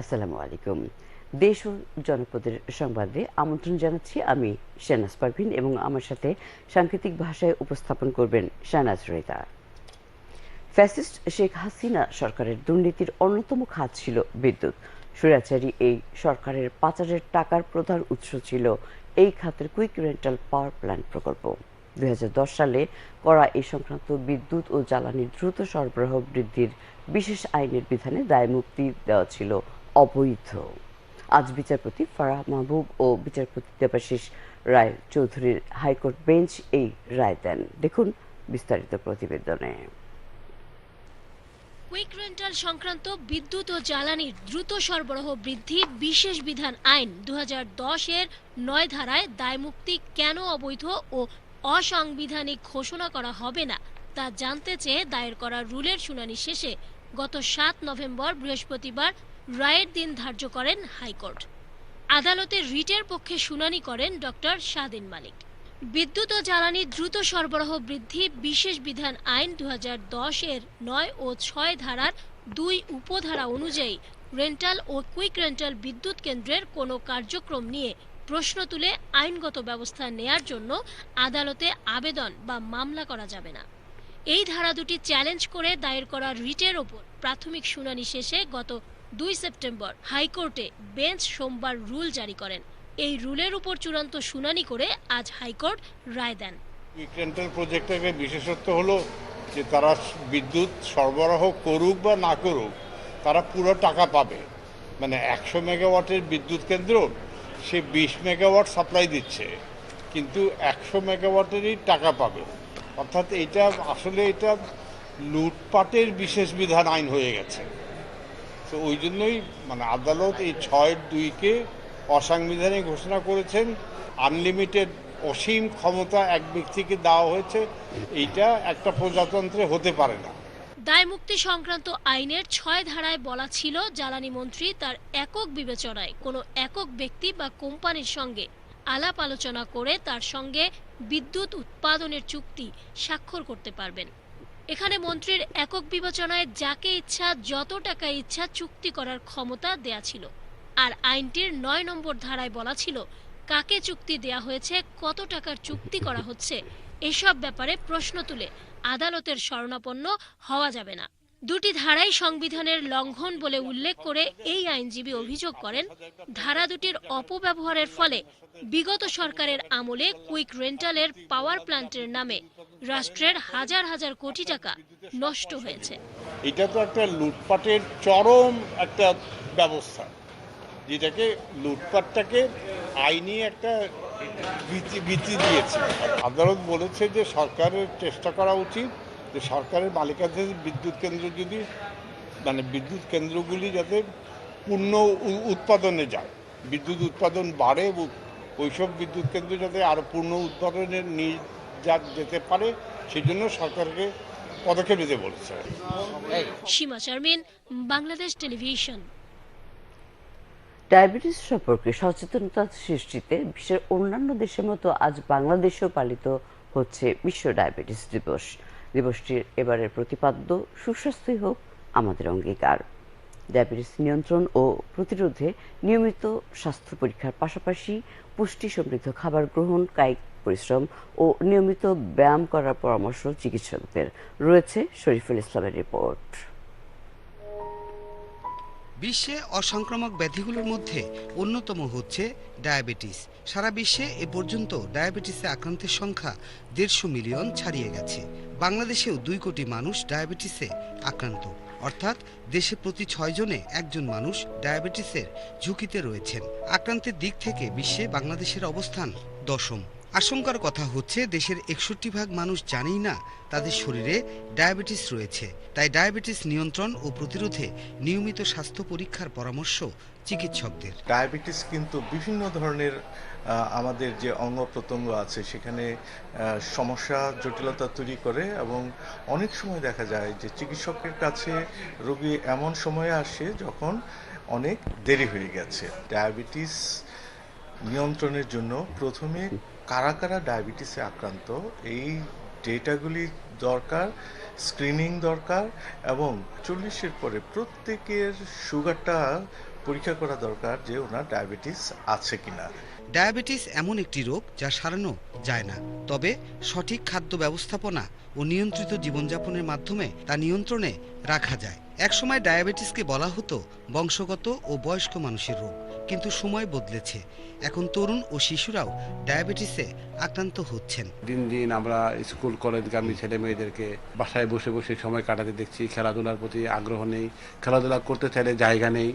আসসালামু আলাইকুম। দেশ ও জনপদের সংবাদে আমন্ত্রণ জানাচ্ছি আমি শেনাজ পারভিন এবং আমার সাথে সাংকেতিক ভাষায় উপস্থাপন করবেন শাহনাজ রেতা ফ্যাসিস্ট শেখ হাসিনা সরকারের দুর্নীতির অন্যতম খাত ছিল বিদ্যুৎ। স্বৈরাচারী এই সরকারের পাচারের টাকার প্রধান উৎস ছিল এই খাতের কুইক রেন্টাল পাওয়ার প্ল্যান্ট প্রকল্প। দুই হাজার দশ সালে করা এই সংক্রান্ত বিদ্যুৎ ও জ্বালানির দ্রুত সরবরাহ বৃদ্ধির বিশেষ আইনের বিধানে দায় মুক্তি দেওয়া ছিল অবৈধ। আজ বিচারপতি ফারাহ মাহবুব ও বিচারপতি দেবাশিস রায় চৌধুরীর হাইকোর্ট বেঞ্চ এই রায় দেন। দেখুন বিস্তারিত প্রতিবেদনে। কুইক রেন্টাল সংক্রান্ত বিদ্যুৎ ও জ্বালানির দ্রুত সরবরাহ বৃদ্ধি বিশেষ বিধান আইন দু হাজার দশ এর নয় ধারায় দায়মুক্তি কেন অবৈধ ও অসাংবিধানিক ঘোষণা করা হবে না তা জানতে চেয়ে দায়ের করা রুলের শুনানি শেষে গত সাত নভেম্বর বৃহস্পতিবার রায়ের দিন ধার্য করেন হাইকোর্ট। আদালতে রিটের পক্ষে শুনানি করেন ডক্টর স্বাধীন মালিক। বিদ্যুৎ ও জ্বালানি দ্রুত সরবরাহ বৃদ্ধি বিশেষ বিধান আইন দুহাজার দশ এর নয় ও ছয় ধারার দুই উপধারা অনুযায়ী রেন্টাল ও কুইক রেন্টাল বিদ্যুৎ কেন্দ্রের কোনো কার্যক্রম নিয়ে প্রশ্ন তুলে আইনগত ব্যবস্থা নেয়ার জন্য আদালতে আবেদন বা মামলা করা যাবে না। এই ধারা দুটি চ্যালেঞ্জ করে দায়ের করা রিটের ওপর প্রাথমিক শুনানি শেষে গত দুই সেপ্টেম্বর হাইকোর্টে বেঞ্চ সোমবার রুল জারি করেন। এই রুলের উপর চূড়ান্ত শুনানি করে আজ হাইকোর্ট রায় দেন। কুইক প্রজেক্টের বিশেষত্ব হলো যে তারা বিদ্যুৎ সরবরাহ করুক বা না করুক, তারা পুরো টাকা পাবে। মানে একশো মেগাওয়াটের বিদ্যুৎ কেন্দ্র, সে বিশ মেগাওয়াট সাপ্লাই দিচ্ছে, কিন্তু একশো মেগাওয়াটেরই টাকা পাবে। অর্থাৎ এটা আসলে এটা লুটপাটের বিশেষ বিধান আইন হয়ে গেছে। তো ওই জন্যই মানে আদালত এই ছয় দুইকে অসাংবিধানিক ঘোষণা করেছেন। আনলিমিটেড অসীম ক্ষমতা এক ব্যক্তিকে দেওয়া হয়েছে। এইটা একটা প্রজাতন্ত্রে হতে পারে না। দায়মুক্তি সংক্রান্ত আইনের ছয় ধারায় বলা ছিল, জ্বালানি মন্ত্রী তার একক বিবেচনায় কোনো একক ব্যক্তি বা কোম্পানির সঙ্গে আলাপ আলোচনা করে তার সঙ্গে বিদ্যুৎ উৎপাদনের চুক্তি স্বাক্ষর করতে পারবেন। এখানে মন্ত্রীর একক বিবেচনায় যাকে ইচ্ছা, যত টাকা ইচ্ছা চুক্তি করার ক্ষমতা দেয়া ছিল। আর আইনটির নয় নম্বর ধারায় বলা ছিল, কাকে চুক্তি দেয়া হয়েছে, কত টাকার চুক্তি করা হচ্ছে, এসব ব্যাপারে প্রশ্ন তুলে আদালতের শরণাপন্ন হওয়া যাবে না। দুটি ধারাই সংবিধানের লঙ্ঘন বলে উল্লেখ করে এই আইনজীবী অভিযোগ করেন, ধারা দুটির অপব্যবহারের ফলে বিগত সরকারের আমলে কুইক রেন্টালের পাওয়ার প্ল্যান্টের নামে রাষ্ট্রের হাজার হাজার কোটি টাকা নষ্ট হয়েছে। এটা তো একটা লুটপাটের চরম একটা ব্যবস্থা, যেটাকে লুটপাটটাকে আইনি একটা বৃত্তি দিয়েছে। আদালত বলেছে যে সরকারের চেষ্টা করা উচিত যে সরকারের মালিকাধীন বিদ্যুৎ কেন্দ্র যদি মানে বিদ্যুৎ কেন্দ্রগুলি যাতে পূর্ণ উৎপাদনে যায় বিদ্যুৎ উৎপাদন বাড়ে ওইসব বিদ্যুৎ কেন্দ্র যাতে আরও পূর্ণ উৎপাদনে নিয়ে যা যেতে পারে সেই জন্য সরকারকে পদক্ষেপ নিতে বলেছে। সীমা শারমিন বাংলাদেশ টেলিভিশন। ডায়াবেটিস সম্পর্কে সচেতনতা সৃষ্টিতে বিশ্বের অন্যান্য দেশের মতো আজ বাংলাদেশেও পালিত হচ্ছে বিশ্ব ডায়াবেটিস দিবস। দিবসটির এবারের প্রতিপাদ্য সুস্বাস্থ্যই হোক আমাদের অঙ্গীকার। ডায়াবেটিস নিয়ন্ত্রণ ও প্রতিরোধে নিয়মিত স্বাস্থ্য পরীক্ষার পাশাপাশি পুষ্টি সমৃদ্ধ খাবার গ্রহণ, কায়িক পরিশ্রম ও নিয়মিত ব্যায়াম করার পরামর্শ চিকিৎসকদের। রয়েছে শরীফুল ইসলামের রিপোর্ট। বিশ্বে অসংক্রামক ব্যাধিগুলোর মধ্যে অন্যতম হচ্ছে ডায়াবেটিস। সারা বিশ্বে এ পর্যন্ত ডায়াবেটিসে আক্রান্তের সংখ্যা দেড়শো মিলিয়ন ছাড়িয়ে গেছে। বাংলাদেশেও দুই কোটি মানুষ ডায়াবেটিসে আক্রান্ত। অর্থাৎ দেশে প্রতি ছয় জনে একজন মানুষ ডায়াবেটিসের ঝুঁকিতে রয়েছেন। আক্রান্তের দিক থেকে বিশ্বে বাংলাদেশের অবস্থান দশম। আশঙ্কার কথা হচ্ছে, দেশের একষট্টি ভাগ মানুষ জানেই না তাদের শরীরে ডায়াবেটিস রয়েছে। তাই ডায়াবেটিস নিয়ন্ত্রণ ও প্রতিরোধে নিয়মিত স্বাস্থ্য পরীক্ষার পরামর্শ চিকিৎসকদের। ডায়াবেটিস কিন্তু বিভিন্ন ধরনের আমাদের যে অঙ্গ প্রত্যঙ্গ আছে, সেখানে সমস্যা, জটিলতা তৈরি করে এবং অনেক সময় দেখা যায় যে চিকিৎসকের কাছে রোগী এমন সময়ে আসে যখন অনেক দেরি হয়ে গেছে। ডায়াবেটিস নিয়ন্ত্রণের জন্য প্রথমে কারা কারা ডায়াবেটিসে আক্রান্ত, এই ডেটাগুলি দরকার, স্ক্রিনিং দরকার এবং চল্লিশের পরে প্রত্যেকের সুগারটা পরীক্ষা করা দরকার যে ওনার ডায়াবেটিস আছে কিনা। ডায়াবেটিস এমন একটি রোগ যা সারানো যায় না, তবে সঠিক খাদ্য ব্যবস্থাপনা ও নিয়ন্ত্রিত জীবনযাপনের মাধ্যমে তা নিয়ন্ত্রণে রাখা যায়। একসময় ডায়াবেটিসকে বলা হতো বংশগত ও বয়স্ক মানুষের রোগ। কিন্তু সময় বদলেছে। এখন তরুণ ও শিশুরাও ডায়াবেটিসে আক্রান্ত হচ্ছেন। দিন দিন আমরা স্কুল কলেজগামী ছেলে মেয়েদেরকে বাসায় বসে বসে সময় কাটাতে দেখছি। খেলাধুলার প্রতি আগ্রহ নেই। খেলাধুলা করতে চাইলে জায়গা নেই।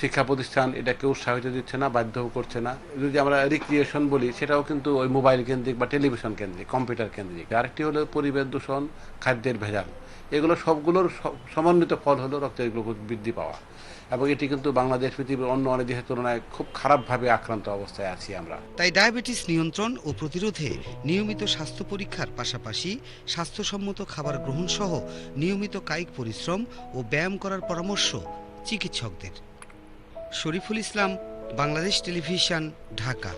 শিক্ষা প্রতিষ্ঠান এটাকে উৎসাহিত দিচ্ছে না, বাধ্য করছে না। যদি আমরা রিক্রিয়েশন বলি, সেটাও কিন্তু ওই মোবাইল কেন্দ্রিক বা টেলিভিশন কেন্দ্রিক কম্পিউটার কেন্দ্রিক। আরেকটি হলো পরিবেশ দূষণ, খাদ্যের ভেজাল। এগুলো সবগুলোর সমন্বিত ফল হলো রক্তের গ্লুকোজ বৃদ্ধি পাওয়া। এবং এটি কিন্তু বাংলাদেশ পৃথিবীর অন্য অনেক দেশের তুলনায় খুব খারাপভাবে আক্রান্ত অবস্থায় আছি আমরা। তাই ডায়াবেটিস নিয়ন্ত্রণ ও প্রতিরোধে নিয়মিত স্বাস্থ্য পরীক্ষার পাশাপাশি স্বাস্থ্যসম্মত খাবার গ্রহণ সহ নিয়মিত কায়িক পরিশ্রম ও ব্যায়াম করার পরামর্শ চিকিৎসকদের। শরীফুল ইসলাম বাংলাদেশ টেলিভিশন ঢাকা।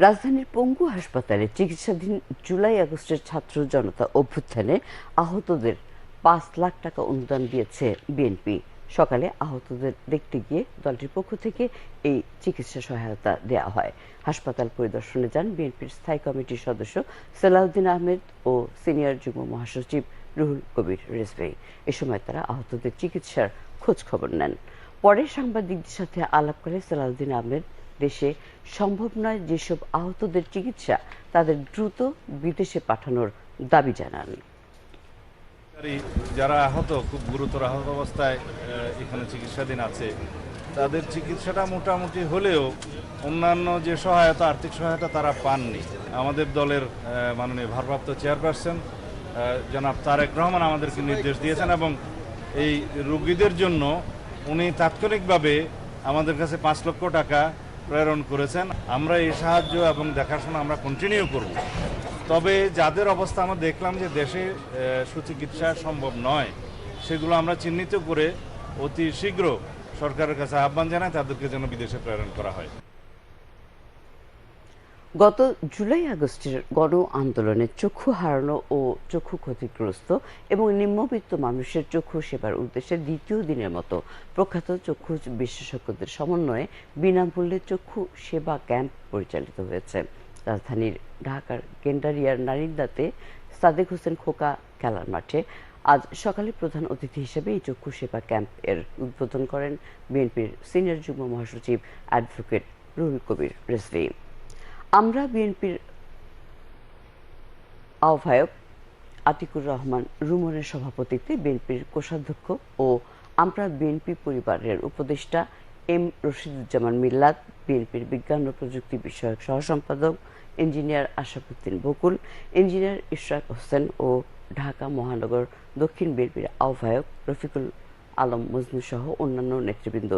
রাজধানীর পঙ্গু হাসপাতালে চিকিৎসাধীন জুলাই আগস্টের ছাত্র জনতা অভ্যুত্থানে আহতদের পাঁচ লাখ টাকা অনুদান দিয়েছে বিএনপি। সকালে আহতদের দেখতে গিয়ে দলটির পক্ষ থেকে এই চিকিৎসা সহায়তা দেওয়া হয়। হাসপাতাল পরিদর্শনে যান বিএনপির স্থায়ী কমিটির সদস্য সালাউদ্দিন আহমেদ ও সিনিয়র যুগ্ম মহাসচিব রুহুল কবির রেজভি। এ সময় তারা আহতদের চিকিৎসার খোঁজ খবর নেন। পরে সাংবাদিকদের সাথে আলাপ করে সালাউদ্দিন আহমেদ, দেশে সম্ভব নয় যেসব আহতদের চিকিৎসা তাদের দ্রুত বিদেশে পাঠানোর দাবি জানান। যারা আহত, খুব গুরুতর আহত অবস্থায় এখানে চিকিৎসাধীন আছে, তাদের চিকিৎসাটা মোটামুটি হলেও অন্যান্য যে সহায়তা, আর্থিক সহায়তা তারা পাননি। আমাদের দলের মাননীয় ভারপ্রাপ্ত চেয়ারপারসন জনাব তারেক রহমান আমাদেরকে নির্দেশ দিয়েছেন এবং এই রোগীদের জন্য উনি তাৎক্ষণিকভাবে আমাদের কাছে পাঁচ লক্ষ টাকা প্রেরণ করেছেন। আমরা এই সাহায্য এবং দেখাশোনা আমরা কন্টিনিউ করব। তবে যাদের অবস্থা আমরা দেখলাম যে দেশে সুচিকিৎসা সম্ভব নয়, সেগুলো আমরা চিহ্নিত করে অতি শীঘ্র সরকারের কাছে আহ্বান জানাই, তাদেরকে যেন বিদেশে প্রেরণ করা হয়। গত জুলাই আগস্টের গণ আন্দোলনে চক্ষু হারানো ও চক্ষু ক্ষতিগ্রস্ত এবং নিম্নবিত্ত মানুষের চক্ষু সেবার উদ্দেশ্যে দ্বিতীয় দিনের মতো প্রখ্যাত চক্ষু বিশেষজ্ঞদের সমন্বয়ে বিনামূল্যে চক্ষু সেবা ক্যাম্প পরিচালিত হয়েছে। রাজধানীর ঢাকার গেন্ডারিয়ার নারিন্দাতে সাদেক হোসেন খোকা খেলার মাঠে আজ সকালে প্রধান অতিথি হিসেবে এই চক্ষু সেবা ক্যাম্প এর উদ্বোধন করেন বিএনপির সিনিয়র যুগ্ম মহাসচিব অ্যাডভোকেট রুহুল কবির রেজভি। আমরা বিএনপির আহ্বায়ক আতিকুর রহমান রুমনের সভাপতিত্বে বিএনপির কোষাধ্যক্ষ ও আমরা বিএনপি পরিবারের উপদেষ্টা এম রশিদুজ্জামান মিল্লাত, বিএনপির বিজ্ঞান ও প্রযুক্তি বিষয়ক সহসম্পাদক, ইঞ্জিনিয়ার আশরাফুদ্দিন বকুল, ইঞ্জিনিয়ার ইশরাক হোসেন ও ঢাকা মহানগর দক্ষিণ বিএনপির আহ্বায়ক রফিকুল আলম মজনু সহ অন্যান্য নেতৃবৃন্দ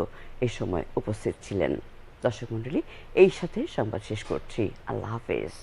এ সময় উপস্থিত ছিলেন। দর্শক মণ্ডলী, এই সাথে সংবাদ শেষ করছি। আল্লাহ হাফেজ।